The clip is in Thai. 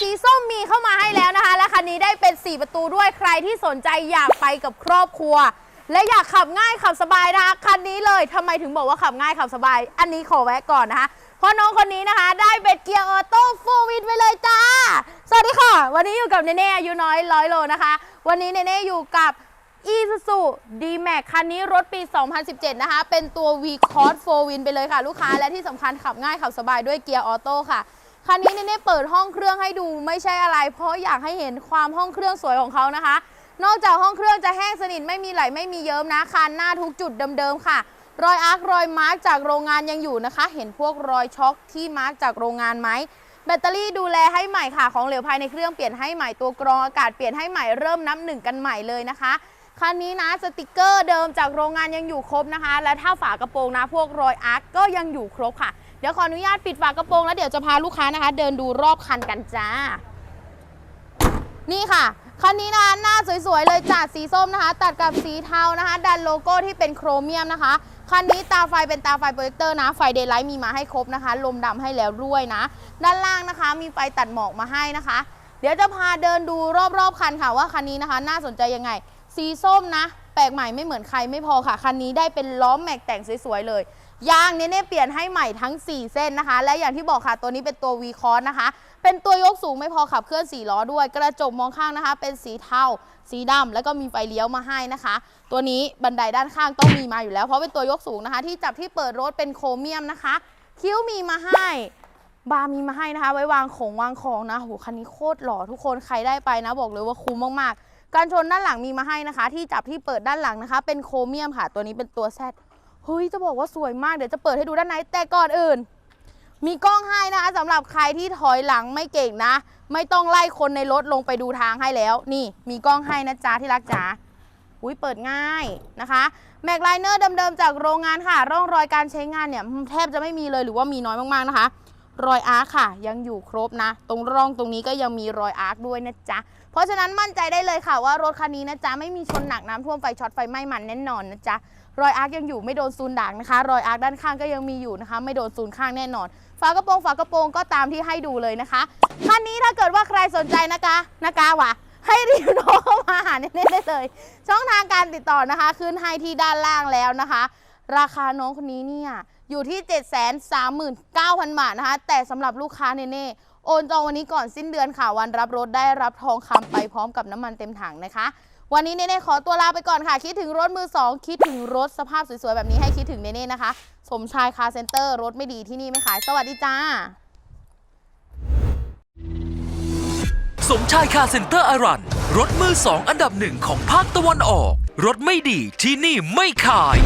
สีส้มมีเข้ามาให้แล้วนะคะ และคันนี้ได้เป็น 4 ประตูด้วยใครที่สนใจอยากไปกับครอบครัว และอยากขับง่ายขับสบายนะคะคันนี้เลยทำไมถึงบอกว่าขับง่ายขับสบาย อันนี้ขอแวะก่อนนะคะ เพราะน้องคนนี้นะคะได้เป็นเกียร์ออโต้ฟูวินไปเลยจ้า สวัสดีค่ะ วันนี้อยู่กับเนเน่อายุน้อยร้อยโลนะคะ วันนี้เนเน่อยู่กับอีซูซูดีแมคันนี้รถปี 2017 นะคะ เป็นตัว V Cross 4 Win ไปเลยค่ะ ลูกค้าและที่สำคัญขับง่ายขับสบายด้วยเกียร์ออโต้ค่ะ คันนี้เนเน่เปิดห้องเครื่องให้ดูไม่ใช่อะไร เพราะอยากให้เห็นความห้องเครื่องสวยของเขานะคะ นอกจากห้องเครื่องจะแห้งสนิทไม่มีไหลไม่มีเยิ้มนะคันหน้าทุกจุดเดิมๆค่ะ รอยอาร์ครอยมาร์กจากโรงงานยังอยู่นะคะ เห็นพวกรอยช็อคที่มาร์กจากโรงงานไหมแบตเตอรี่ดูแลให้ใหม่ค่ะ ของเหลวภายในเครื่องเปลี่ยนให้ใหม่ตัวกรองอากาศเปลี่ยนให้ใหม่เริ่มนับหนึ่งกันใหม่เลยนะคะคันนี้นะสติกเกอร์เดิมจากโรงงานยังอยู่ครบนะคะ และถ้าฝากระโปรงนะพวกรอยอาร์คก็ยังอยู่ครบค่ะ ดี๋ยวขออนุญาตปิดฝากระโปรงแล้วเดี๋ยวจะพาลูกค้านะคะ เดินดูรอบคันกันจ้า นี่ค่ะคันนี้นะคะหน้าสวยๆเลยจัดสีส้มนะคะ ตัดกับสีเทานะคะ ดันโลโก้ที่เป็นโครเมียมนะคะคันนี้ตาไฟเป็นตาไฟโปรเจคเตอร์นะ ไฟเดย์ไลท์มีมาให้ครบนะคะ ลมดำให้แล้วด้วยนะ ด้านล่างนะคะ มีไฟตัดหมอกมาให้นะคะ เดี๋ยวจะพาเดินดูรอบๆคันค่ะว่าคันนี้นะคะ น่าสนใจยังไง สีส้มนะ แปลกใหม่ไม่เหมือนใครไม่พอค่ะ คันนี้ได้เป็นล้อมแม็กแต่งสวยๆเลย ยางเนเน่เปลี่ยนให้ใหม่ทั้ง 4 เส้นนะคะ และอย่างที่บอกค่ะตัวนี้เป็นตัว V c o s นะคะ เป็นตัวยกสูงไม่พอขับเคลื่อน4ล้อด้วย กระจกมองข้างนะคะ เป็นสีเทาสีดำแล้วก็มีไฟเลี้ยวมาให้นะคะ ตัวนี้บันไดด้านข้างต้องมีมาอยู่แล้วเพราะเป็นตัวยกสูงนะคะ ที่จับที่เปิดรถเป็นโครเมียมนะคะ คิ้วมีมาให้บาร์มีมาให้นะคะ ไว้วางของวางของนะโหคันนี้โคตรหล่อทุกคนใครได้ไปนะ บอกเลยว่าคุ้มมากๆ การชนด้านหลังมีมาให้นะคะ ที่จับที่เปิดด้านหลังนะคะ เป็นโครเมียมค่ะ ตัวนี้เป็นตัวแซดเฮ้ยจะบอกว่าสวยมากเดี๋ยวจะเปิดให้ดูด้านในแต่ก่อนอื่น มีกล้องให้นะคะสำหรับใครที่ถอยหลังไม่เก่งนะ ไม่ต้องไล่คนในรถลงไปดูทางให้แล้ว นี่ มีกล้องให้นะจ๊ะที่รักจ๋าอุ้ยเปิดง่ายนะคะแม็กไลเนอร์เดิมๆจากโรงงานค่ะ ร่องรอยการใช้งานเนี่ยแทบจะไม่มีเลยหรือว่ามีน้อยมากๆนะคะ รอยอาร์คค่ะ ยังอยู่ครบนะ ตรงร่องตรงนี้ก็ยังมีรอยอาร์คด้วยนะจ๊ะ เพราะฉะนั้นมั่นใจได้เลยค่ะว่ารถคันนี้นะจ๊ะ ไม่มีชนหนักน้ำท่วมไฟช็อตไฟไหม้มันแน่นอนนะจ๊ะ รอยอาร์คยังอยู่ไม่โดนซูนด่างนะคะ รอยอาร์คด้านข้างก็ยังมีอยู่นะคะ ไม่โดนซูนข้างแน่นอนฝากระโปรงฝากระโปรงก็ตามที่ให้ดูเลยนะคะคันนี้ถ้าเกิดว่าใครสนใจนะคะนะคะวะให้รีบโทรเข้ามาหาเน่ๆได้เลย ช่องทางการติดต่อนะคะ ขึ้นให้ที่ด้านล่างแล้วนะคะ ราคาน้องคนนี้เนี่ย อยู่ที่ 739,000 บาทนะคะ แต่สำหรับลูกค้าเน่โอนจองวันนี้ก่อนสิ้นเดือนค่ะ วันรับรถได้รับทองคำไปพร้อมกับน้ำมันเต็มถังนะคะ วันนี้เน่ขอตัวลาไปก่อนค่ะ คิดถึงรถมือ 2 คิดถึงรถสภาพสวยๆ แบบนี้ให้คิดถึงเน่นะคะ สมชายคาร์เซ็นเตอร์รถไม่ดีที่นี่ไม่ขาย สวัสดีจ้า สมชายคาร์เซ็นเตอร์อารัน รถมือสองอันดับหนึ่งของภาคตะวันออก รถไม่ดีที่นี่ไม่ขาย